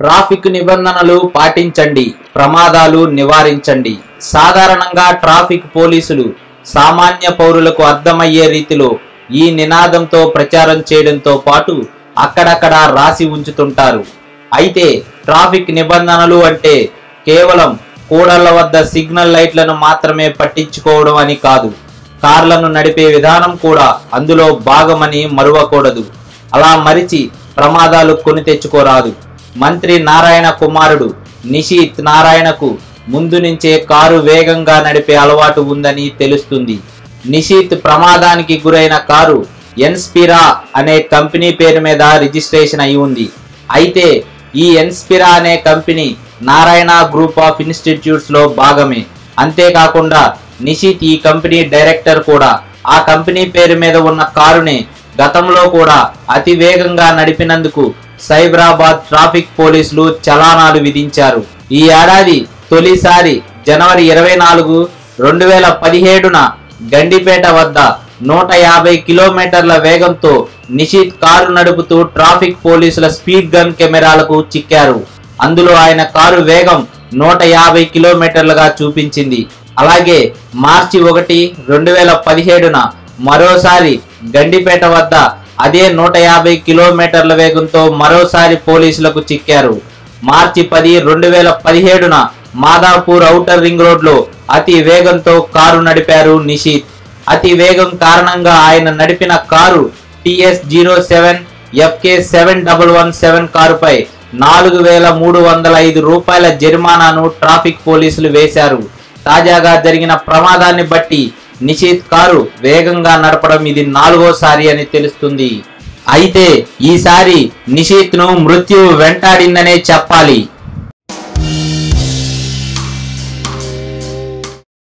Traffic నిబంధనలు పాటించండి ప్రమాదాలు నివారించండి. సాధారణంగా ట్రాఫిక్ పోలీసులు సామాన్య పౌరులకు అర్థమయ్యే రీతిలో ఈ నినాదంతో ప్రచారం చేయడంతో పాటు అక్కడక్కడ రాసి ఉంచుతుంటారు. అయితే ట్రాఫిక్ నిబంధనలు అంటే కేవలం కూడళ్ళ వద్ద సిగ్నల్ లైట్లను మాత్రమే పట్టించుకోవడం అని కాదు. కార్లను నడిపే విధానం కూడా అందులో భాగమని మరువకూడదు. అలా మరిచి ప్రమాదాలు కొని తెచ్చుకోరాదు. మంత్రి నారాయణ కుమారుడు నిషీత్ నారాయణకు ముందు నుంచే కారు వేగంగా నడిపే అలవాటు ఉందని తెలుస్తుంది. నిషీత్ ప్రమాదానికి గురైన కారు ఎన్స్పిరా అనే కంపెనీ పేరు మీద రిజిస్ట్రేషన్ అయి ఉంది. అయితే ఈ ఎన్స్పిరా అనే కంపెనీ నారాయణ గ్రూప్ ఆఫ్ ఇన్స్టిట్యూట్స్లో భాగమే. అంతేకాకుండా నిషిత్ ఈ కంపెనీ డైరెక్టర్ కూడా. ఆ కంపెనీ పేరు మీద ఉన్న కారుని గతంలో కూడా అతి వేగంగా నడిపినందుకు సైబరాబాద్ ట్రాఫిక్ పోలీసులు చలానాలు విధించారు. ఈ ఏడాది తొలిసారి జనవరి ఇరవై నాలుగు రెండు వేల పదిహేడున గండిపేట వద్ద నూట యాభై కిలోమీటర్ల వేగంతో నిషిత్ కారు నడుపుతూ ట్రాఫిక్ పోలీసుల స్పీడ్ గన్ కెమెరాలకు చిక్కారు. అందులో ఆయన కారు వేగం నూట యాభై కిలోమీటర్లుగా చూపించింది. అలాగే మార్చి ఒకటి రెండు వేల పదిహేడున మరోసారి గండిపేట వద్ద అదే నూట యాభై కిలోమీటర్ల వేగంతో మరోసారి పోలీసులకు చిక్కారు. మార్చి పది రెండు వేల పదిహేడున మాదాపూర్ ఔటర్ రింగ్ రోడ్లో అతి వేగంతో కారు నడిపారు నిషిత్. అతి వేగం కారణంగా ఆయన నడిపిన car TS zero seven FK seven double one seven కారుపై నాలుగు వేల మూడు వందల ఐదు రూపాయల జరిమానాను ట్రాఫిక్ పోలీసులు వేశారు. తాజాగా జరిగిన ప్రమాదాన్ని బట్టి నిషిత్ కారు వేగంగా నడపడం ఇది నాలుగోసారి అని తెలుస్తుంది. అయితే ఈసారి నిషిత్ను మృత్యు వెంటాడిందనే చెప్పాలి.